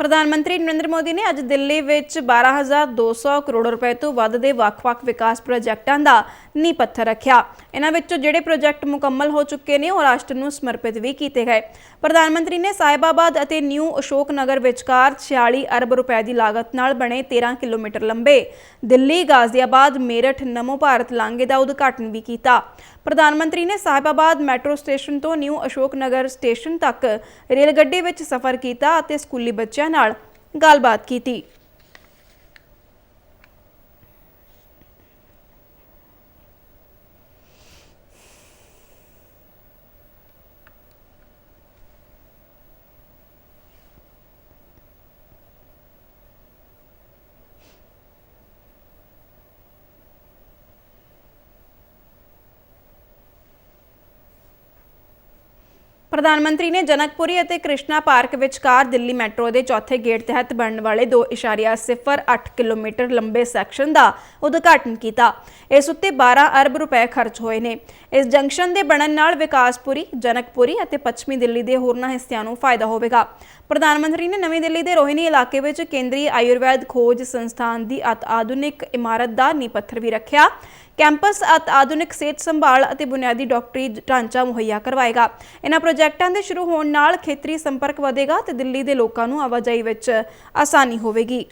ਪ੍ਰਧਾਨ ਮੰਤਰੀ ਨਰਿੰਦਰ ਮੋਦੀ ਨੇ ਅੱਜ ਦਿੱਲੀ ਵਿੱਚ 12200 ਕਰੋੜ ਰੁਪਏ ਤੋਂ ਵੱਧ ਦੇ ਵੱਖ-ਵੱਖ ਵਿਕਾਸ ਪ੍ਰੋਜੈਕਟਾਂ ਦਾ ਨੀਂਹ ਪੱਥਰ ਰੱਖਿਆ। ਇਹਨਾਂ ਵਿੱਚੋਂ ਜਿਹੜੇ ਪ੍ਰੋਜੈਕਟ ਮੁਕੰਮਲ ਹੋ ਚੁੱਕੇ ਨੇ, ਉਹ ਰਾਸ਼ਟਰ ਨੂੰ ਸਮਰਪਿਤ ਵੀ ਕੀਤੇ ਗਏ। ਪ੍ਰਧਾਨ ਮੰਤਰੀ ਨੇ ਸਾਹਿਬਾਬਾਦ ਅਤੇ ਨਿਊ ਅਸ਼ੋਕ ਨਗਰ ਵਿਚਕਾਰ 46 ਅਰਬ ਰੁਪਏ ਦੀ ਲਾਗਤ ਨਾਲ ਬਣੇ 13 ਕਿਲੋਮੀਟਰ ਲੰਬੇ ਦਿੱਲੀ ਗਾਜ਼ੀਆਬਾਦ ਮੇਰਠ ਨਮੋ ਭਾਰਤ ਲਾਂਘੇ ਦਾ ਉਦਘਾਟਨ ਵੀ ਕੀਤਾ। ਪ੍ਰਧਾਨ ਮੰਤਰੀ ਨੇ ਸਾਹਿਬਾਬਾਦ ਮੈਟਰੋ ਸਟੇਸ਼ਨ ਤੋਂ ਨਿਊ ਅਸ਼ੋਕ ਨਗਰ ਸਟੇਸ਼ਨ ਤੱਕ ਰੇਲ ਗੱਡੀ ਵਿੱਚ ਸਫ਼ਰ ਕੀਤਾ ਅਤੇ ਸਕੂਲੀ ਬੱਚਿਆਂ ਨਾਲ ਗੱਲਬਾਤ ਕੀਤੀ। ਪ੍ਰਧਾਨ ਮੰਤਰੀ ਨੇ ਜਨਕਪੁਰੀ ਅਤੇ ਕ੍ਰਿਸ਼ਨਾ ਪਾਰਕ ਵਿਚਕਾਰ ਦਿੱਲੀ ਮੈਟਰੋ ਦੇ ਚੌਥੇ ਗੇਟ ਤਹਿਤ ਬਣਨ ਵਾਲੇ 2.08 ਕਿਲੋਮੀਟਰ ਲੰਬੇ ਸੈਕਸ਼ਨ ਦਾ ਉਦਘਾਟਨ ਕੀਤਾ। ਇਸ ਉੱਤੇ 12 ਅਰਬ ਰੁਪਏ ਖਰਚ ਹੋਏ ਨੇ। ਇਸ ਜੰਕਸ਼ਨ ਦੇ ਬਣਨ ਨਾਲ ਵਿਕਾਸਪੁਰੀ, ਜਨਕਪੁਰੀ ਅਤੇ ਪੱਛਮੀ ਦਿੱਲੀ ਦੇ ਹੋਰਨਾਂ ਹਿੱਸਿਆਂ ਨੂੰ ਫਾਇਦਾ ਹੋਵੇਗਾ। ਪ੍ਰਧਾਨ ਮੰਤਰੀ ਨੇ ਨਵੀਂ ਦਿੱਲੀ ਦੇ ਰੋਹਿਣੀ ਇਲਾਕੇ ਵਿੱਚ ਕੇਂਦਰੀ ਆਯੁਰਵੈਦ ਖੋਜ ਸੰਸਥਾਨ ਦੀ ਅਤ ਆਧੁਨਿਕ ਇਮਾਰਤ ਦਾ ਨੀਂਹ ਪੱਥਰ ਵੀ ਰੱਖਿਆ। ਕੈਂਪਸ ਅਤ ਆਧੁਨਿਕ ਸਿਹਤ ਸੰਭਾਲ ਅਤੇ ਬੁਨਿਆਦੀ ਡਾਕਟਰੀ ਢਾਂਚਾ ਮੁਹੱਈਆ ਕਰਵਾਏਗਾ। ਇਹਨਾਂ ਪ੍ਰੋਜੈਕਟ ਦੇ ਸ਼ੁਰੂ ਹੋਣ ਨਾਲ ਖੇਤਰੀ ਸੰਪਰਕ ਵਧੇਗਾ ਤੇ ਦਿੱਲੀ ਦੇ ਲੋਕਾਂ ਨੂੰ ਆਵਾਜਾਈ ਵਿੱਚ ਆਸਾਨੀ ਹੋਵੇਗੀ।